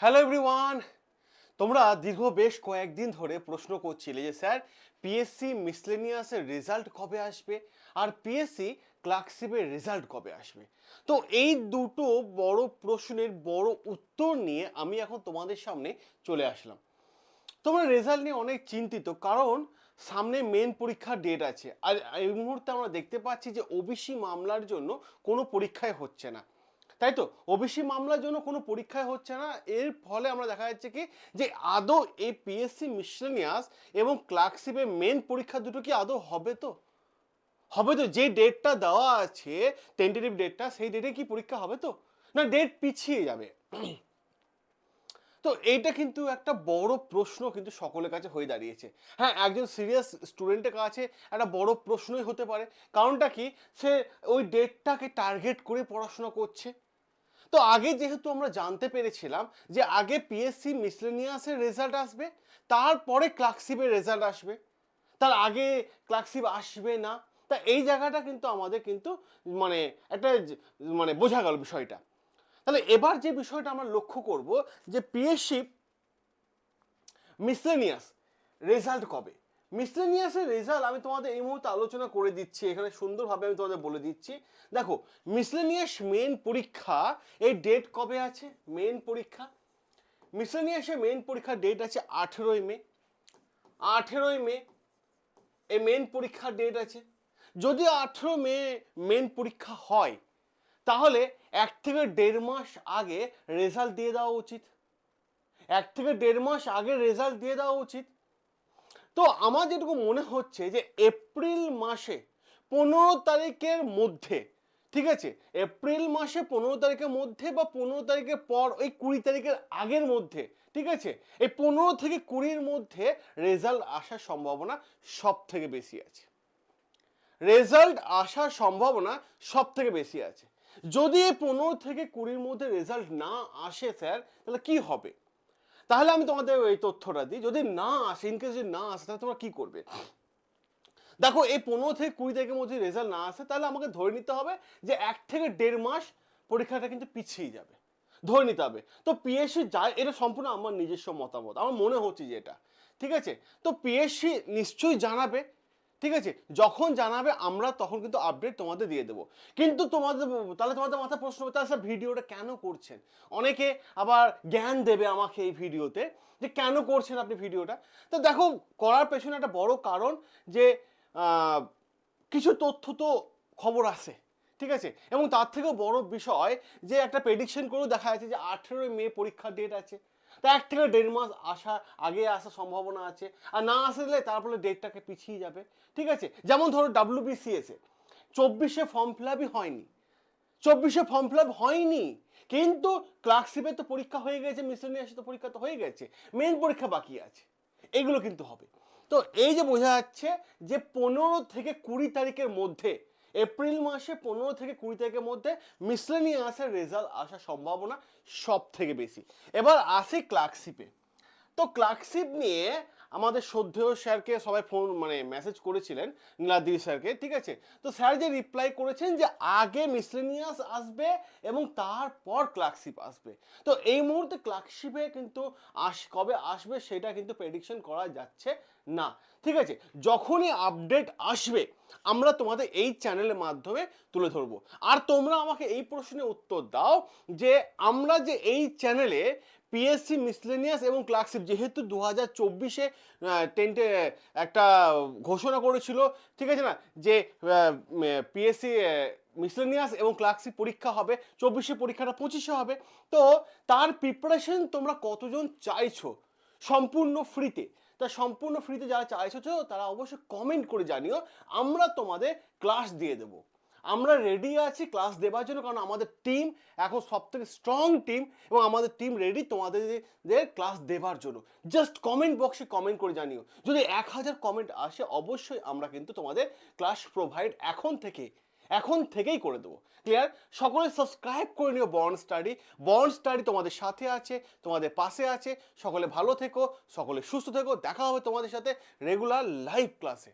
Hello everyone তোমরা দীর্ঘ বেশ কয়েকদিন ধরে প্রশ্ন করছিলে যে, স্যার পিএসসি মিসলেনিয়াসের রেজাল্ট কবে আসবে আর পিএসসি ক্লার্কশিপের রেজাল্ট কবে আসবে? তো এই দুটো বড় প্রশ্নের বড় উত্তর নিয়ে আমি এখন তোমাদের সামনে চলে আসলাম। তোমরা রেজাল্ট নিয়ে অনেক চিন্তিত কারণ সামনে মেন পরীক্ষার ডেট আছে। আর এই মুহূর্তে আমরা দেখতে পাচ্ছি যে ওবিসি মামলার জন্য কোনো পরীক্ষায় হচ্ছে না। তাই তো? ওবিসি মামলার জন্য কোনো পরীক্ষায় হচ্ছে না। এর ফলে আমরা দেখা যাচ্ছে কি, যে আদৌ এই পিএসসি মিসলেনিয়াস এবং ক্লার্কশিপের মেন পরীক্ষা দুটো কি আদৌ হবে তো? হবে তো? যে ডেটটা দেওয়া আছে টেন্টেটিভ ডেটটা সেই ডেটে কি পরীক্ষা হবে তো? না ডেট পিছিয়ে যাবে? তো এইটা কিন্তু একটা বড় প্রশ্ন কিন্তু সকলের কাছে হয়ে দাঁড়িয়েছে। হ্যাঁ একজন সিরিয়াস স্টুডেন্টের কাছে একটা বড় প্রশ্নই হতে পারে। কারণটা কি? সে ওই ডেটটাকে টার্গেট করে পড়াশোনা করছে। তো আগে যেহেতু আমরা জানতে পেরেছিলাম যে আগে পিএসসি মিসলেনিয়াসের রেজাল্ট আসবে, তারপরে ক্লার্কশিপের রেজাল্ট আসবে, তার আগে ক্লার্কশিপ আসবে না, তা এই জায়গাটা কিন্তু আমাদের কিন্তু মানে একটা মানে বোঝা গেল বিষয়টা। তাহলে এবার যে বিষয়টা আমরা লক্ষ্য করব যে পিএসসি মিসলেনিয়াস রেজাল্ট কবে? মিসলেনিয়াসের রেজাল্ট আমি তোমাদের এই মুহূর্তে আলোচনা করে দিচ্ছি, এখানে সুন্দরভাবে আমি তোমাদের বলে দিচ্ছি। দেখো মিসলেনিয়াস মেন পরীক্ষা এই ডেট কবে আছে? মেন পরীক্ষা? মিসলেনিয়াসের মেন পরীক্ষার ডেট আছে আঠেরোই মে। আঠেরোই মে এই মেন পরীক্ষার ডেট আছে। যদি আঠেরো মে মেন পরীক্ষা হয়, তাহলে এক থেকে দেড় মাস আগে রেজাল্ট দিয়ে দেওয়া উচিত। এক থেকে দেড় মাস আগে রেজাল্ট দিয়ে দেওয়া উচিত। তো আমার যেটুকু মনে হচ্ছে যে এপ্রিল মাসে পনেরো তারিখের মধ্যে, ঠিক আছে? এপ্রিল মাসে পনেরো তারিখের মধ্যে বা পনেরো তারিখের পর, ওই কুড়ি তারিখের আগের মধ্যে, ঠিক আছে? এই পনেরো থেকে কুড়ির মধ্যে রেজাল্ট আসার সম্ভাবনা সব থেকে বেশি আছে। রেজাল্ট আসার সম্ভাবনা সব থেকে বেশি আছে। যদি এই পনেরো থেকে কুড়ির মধ্যে রেজাল্ট না আসে, স্যার, তাহলে কি হবে? তাহলে আমি তোমাদের এই তথ্যটা দিই। যদি না আসে ইনকেস যদি না আসে, তাহলে তোমরা কি করবে? দেখো, এই পনেরো থেকে কুড়ি তারিখের মধ্যে রেজাল্ট না আসে, তাহলে আমাকে ধরে নিতে হবে যে এক থেকে দেড় মাস পরীক্ষাটা কিন্তু পিছিয়ে যাবে। ধরে নিতে হবে। তো পিএসসি যা, এটা সম্পূর্ণ আমার নিজস্ব মতামত। আমার মনে হচ্ছে যে এটা। ঠিক আছে? তো পিএসসি নিশ্চয়ই জানাবে ঠিক আছে? যখন জানাবে, আমরা তখন কিন্তু আপডেট তোমাদের দিয়ে দেবো। কিন্তু তোমাদের, তাহলে তোমাদের মাথায় প্রশ্ন হবে তাহলে ভিডিওটা কেন করছেন? অনেকে আবার জ্ঞান দেবে আমাকে এই ভিডিওতে, যে কেন করছেন আপনি ভিডিওটা? তো দেখো, করার পেছনে একটা বড় কারণ যে কিছু তথ্য তো খবর আছে, ঠিক আছে? এবং তার থেকেও বড় বিষয় যে, একটা প্রেডিকশন করেও দেখা যাচ্ছে যে, আঠেরোই মে পরীক্ষার ডেট আছে। তা এক থেকে দেড় মাস আসা, আগে আসার সম্ভাবনা আছে। আর না আসলে তারপরে ডেটটাকে পিছিয়ে যাবে। ঠিক আছে? যেমন ধরো ডাব্লিউবিসিএসে চব্বিশে ফর্ম ফিল আপই হয়নি। চব্বিশে ফর্ম ফিল আপ হয়নি। কিন্তু ক্লার্কশিপের তো পরীক্ষা হয়ে গেছে মিসলেনিয়াসে তো পরীক্ষা তো হয়ে গেছে। মেন পরীক্ষা বাকি আছে। এগুলো কিন্তু হবে। তো এই যে বোঝা যাচ্ছে যে পনেরো থেকে কুড়ি তারিখের মধ্যে এপ্রিল মাসে পনেরো থেকে কুড়ি তারিখের মধ্যে মিসলেনিয়াসের রেজাল্ট আসার সম্ভাবনা সব থেকে বেশি। এবার আসি ক্লার্কশিপে তো ক্লার্কশিপ নিয়ে আমাদের শ্রদ্ধেয় স্যারকে সবাই ফোন মানে মেসেজ করেছিলেন, নীলাদ্রি স্যারকে, ঠিক আছে? তো স্যার যে রিপ্লাই করেছেন যে আগে মিসলেনিয়াস আসবে এবং তারপর ক্লার্কশিপ আসবে। তো এই মুহূর্তে ক্লার্কশিপে কিন্তু আস, কবে আসবে সেটা কিন্তু প্রেডিকশন করা যাচ্ছে না, ঠিক আছে? যখনই আপডেট আসবে, আমরা তোমাদের এই চ্যানেলের মাধ্যমে তুলে ধরবো। আর তোমরা আমাকে এই প্রশ্নের উত্তর দাও যে আমরা যে এই চ্যানেলে পিএসসি মিসলেনিয়াস এবং ক্লার্কশিপ যেহেতু দু হাজার চব্বিশে টেন্টে একটা ঘোষণা করেছিল, ঠিক আছে না? যে পিএসসি মিসলেনিয়াস এবং ক্লার্কশিপ পরীক্ষা হবে, চব্বিশে পরীক্ষাটা পঁচিশে হবে। তো তার প্রিপারেশন তোমরা কতজন চাইছো? সম্পূর্ণ ফ্রিতে তা সম্পূর্ণ ফ্রিতে যারা চাইছো, তারা অবশ্যই কমেন্ট করে জানিও, আমরা তোমাদের ক্লাস দিয়ে দেবো। আমরা রেডি আছি ক্লাস দেওয়ার জন্য, কারণ আমাদের টিম এখন সব থেকে স্ট্রং টিম এবং আমাদের টিম রেডি তোমাদের ক্লাস দেওয়ার জন্য। জাস্ট কমেন্ট বক্সে কমেন্ট করে জানিও। যদি এক হাজার কমেন্ট আসে, অবশ্যই আমরা কিন্তু তোমাদের ক্লাস প্রোভাইড এখন থেকে, এখন থেকেই করে দেবো। ক্লিয়ার সকলে সাবস্ক্রাইব করে নিও বর্ন স্টাডি বর্ন স্টাডি তোমাদের সাথে আছে, তোমাদের পাশে আছে। সকলে ভালো থেকো, সকলে সুস্থ থেকো। দেখা হবে তোমাদের সাথে রেগুলার লাইভ ক্লাসে